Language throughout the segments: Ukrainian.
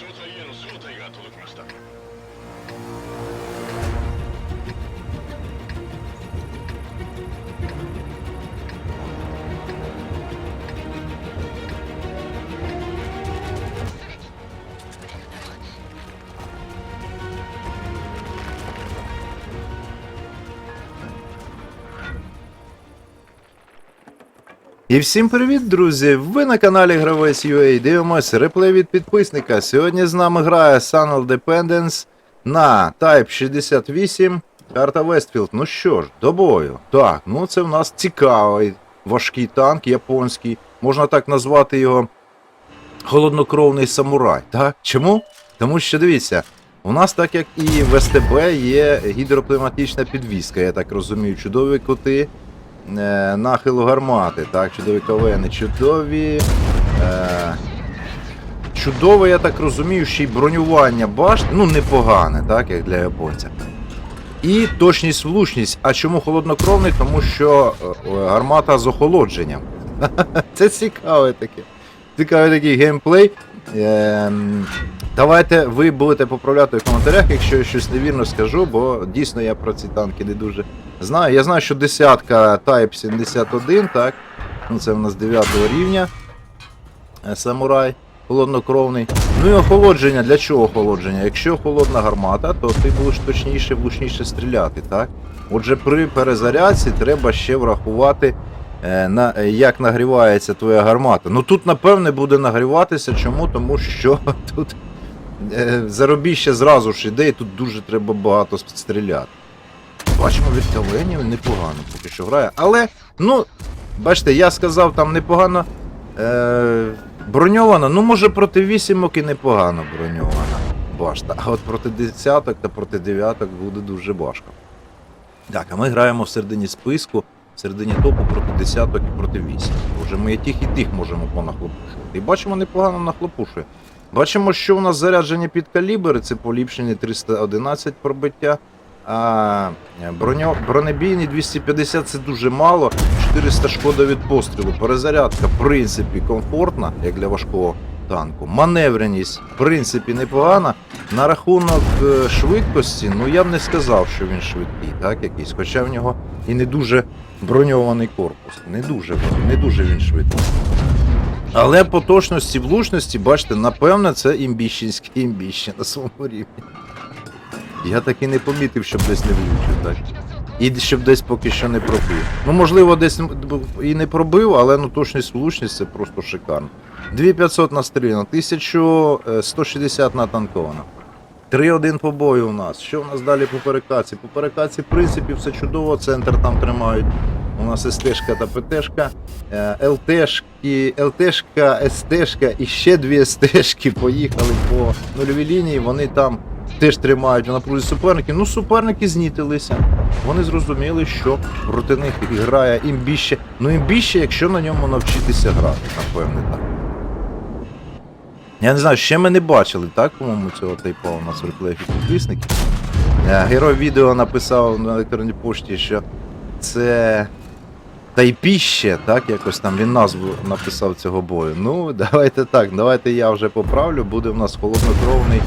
総隊への招待が届きました。І всім привіт, друзі! Ви на каналі Гравець UA. Дивимось реплей від підписника. Сьогодні з нами грає Sunel Dependence на Type 68. Карта Вестфілд. Ну що ж, до бою. Так, ну це в нас цікавий важкий танк японський. Можна так назвати його холоднокровний самурай. Так? Чому? Тому що дивіться, у нас, так як і в СТБ, є гідрокліматична підвізка, я так розумію, чудові кути е, нахилу гармати, так, чудові кавени, чудові. Е, чудове, я так розумію, ще й бронювання башт, ну непогане, так, як для японця. І точність влучність. А чому холоднокровний? Тому що е, е, гармата з охолодженням. Це цікаве таке. Цікавий такий геймплей. Ем, Давайте ви будете поправляти в коментарях, якщо я щось невірно скажу, бо дійсно я про ці танки не дуже знаю. Я знаю, що десятка Type 71, так. Ну, це в нас 9 рівня. Е, Самурай холоднокровний. Ну і охолодження. Для чого охолодження? Якщо холодна гармата, то ти будеш точніше, влучніше стріляти, так? Отже, при перезарядці треба ще врахувати, е, на, як нагрівається твоя гармата. Ну тут, напевне, буде нагріватися. Чому? Тому що тут заробіще зразу ж іде, і тут дуже треба багато стріляти. Бачимо від каленів непогано поки що грає. Але, ну, бачите, я сказав, там непогано е, броньована. Ну, може, проти вісімок і непогано броньована башта. А от проти десяток та проти дев'яток буде дуже важко. Так, а ми граємо в середині списку, в середині топу проти десяток і проти вісім. Вже ми і тих, і тих можемо понахлопушувати. І бачимо, непогано нахлопушує. Бачимо, що у нас заряджені під калібри, це поліпшені 311 пробиття. А броньо, бронебійні 250 це дуже мало. 400 шкода від пострілу. Перезарядка, в принципі, комфортна, як для важкого танку. Маневреність, в принципі, непогана. На рахунок е, швидкості, ну я б не сказав, що він швидкий, так, якийсь. Хоча в нього і не дуже броньований корпус. Не дуже, не дуже він швидкий. Але по точності влучності, бачите, напевно, це імбіщенське імбіще на своєму рівні. Я так і не помітив, щоб десь не влучив, так. І щоб десь поки що не пробив. Ну, можливо, десь і не пробив, але ну точність влучність це просто шикарно. 2500 настріляно, 1160 натанковано. 3-1 по бою у нас. Що у нас далі по перекаці? По перекаці, в принципі, все чудово, центр там тримають. Нас СТшка та ПТшка, е, ЛТшки, ЛТшка, СТшка і ще дві СТшки поїхали по нульовій лінії. Вони там теж тримають в напрузі суперників. Ну, суперники знітилися. Вони зрозуміли, що проти них грає імбіще. Ну, імбіще, якщо на ньому навчитися грати, напевне, так. Я не знаю, ще ми не бачили, так, по-моєму, цього типу у нас в реплеї підписників. Е, Герой відео написав на електронній пошті, що це тайпіще, так, якось там він назву написав цього бою. Ну, давайте так, давайте я вже поправлю, буде в нас холоднокровний.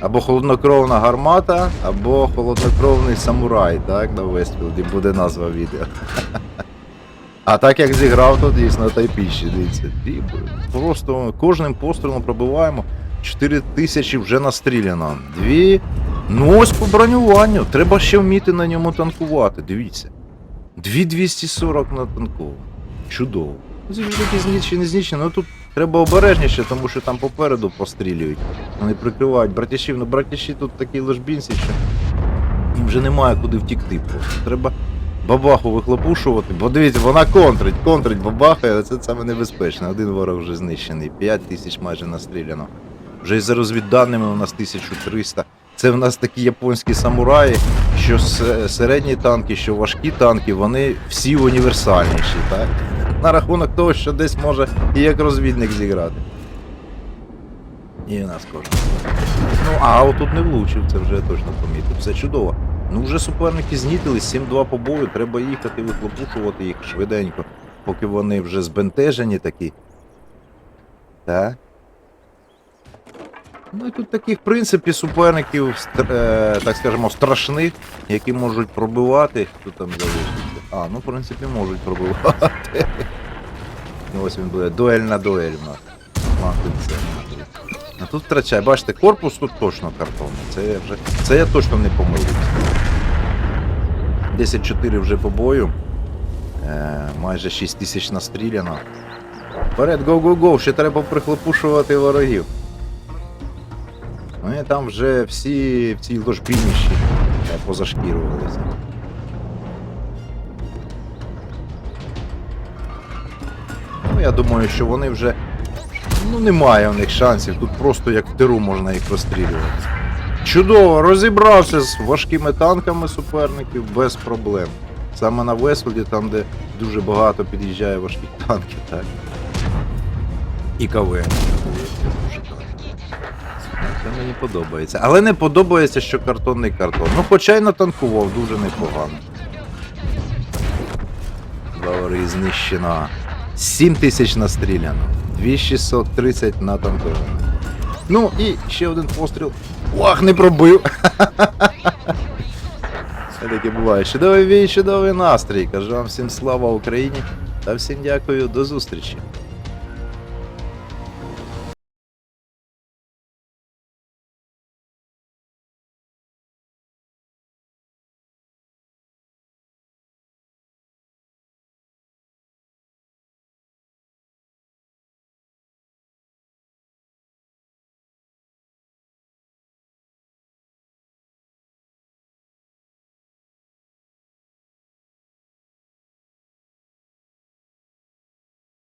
Або холоднокровна гармата, або холоднокровний самурай, так, на Вестфілді буде назва відео. А так як зіграв, то дійсно тайпіще, дивіться. Просто кожним пострілом пробиваємо. 4 тисячі вже настріляно. Дві. Ну ось по бронюванню. Треба ще вміти на ньому танкувати. Дивіться. 2240 на танкову. Чудово. Звісно, такі знищені, не знищені. Ну тут треба обережніше, тому що там попереду пострілюють. Вони прикривають братяшів. Ну братяші тут такі лежбінці, що їм вже немає куди втікти просто. Треба бабаху вихлопушувати, бо дивіться, вона контрить, контрить, бабахає, але це саме небезпечно. Один ворог вже знищений, 5 тисяч майже настріляно. Вже і за розвідданими у нас 1300. Це в нас такі японські самураї, що середні танки, що важкі танки, вони всі універсальніші, так? На рахунок того, що десь може і як розвідник зіграти. І нас кожен. Ну, а отут не влучив, це вже точно помітив. Все чудово. Ну вже суперники знітились, 7-2 по бою, треба їхати вихлопушувати їх швиденько, поки вони вже збентежені такі. Так. Ну і тут таких, в принципі, суперників, е, так скажемо, страшних, які можуть пробивати. Хто там залишився? А, ну в принципі можуть пробивати. Ось він буде дуель на дуель у нас. А тут втрачає. Бачите, корпус тут точно картонний. Це я вже. Це я точно не помилився. 10-4 вже по бою. Е, майже 6 тисяч настріляно. Вперед, го-го-го, ще треба прихлопушувати ворогів. Ну і там вже всі в цій ложбініщі е, позашкірувалися. Ну, я думаю, що вони вже. Ну, немає у них шансів. Тут просто як в тиру можна їх розстрілювати. Чудово, розібрався з важкими танками суперників без проблем. Саме на Весфолді, там, де дуже багато під'їжджає важких танків, так? І КВ. Дуже так. Це мені подобається. Але не подобається, що картонний картон. Ну, хоча й натанкував дуже непогано. Баварії знищено. 7 тисяч настріляно. 2630 натанковано. Ну і ще один постріл. Ох, не пробив. Все таке буває. Чудовий бій, чудовий настрій. Кажу вам всім слава Україні та всім дякую, до зустрічі.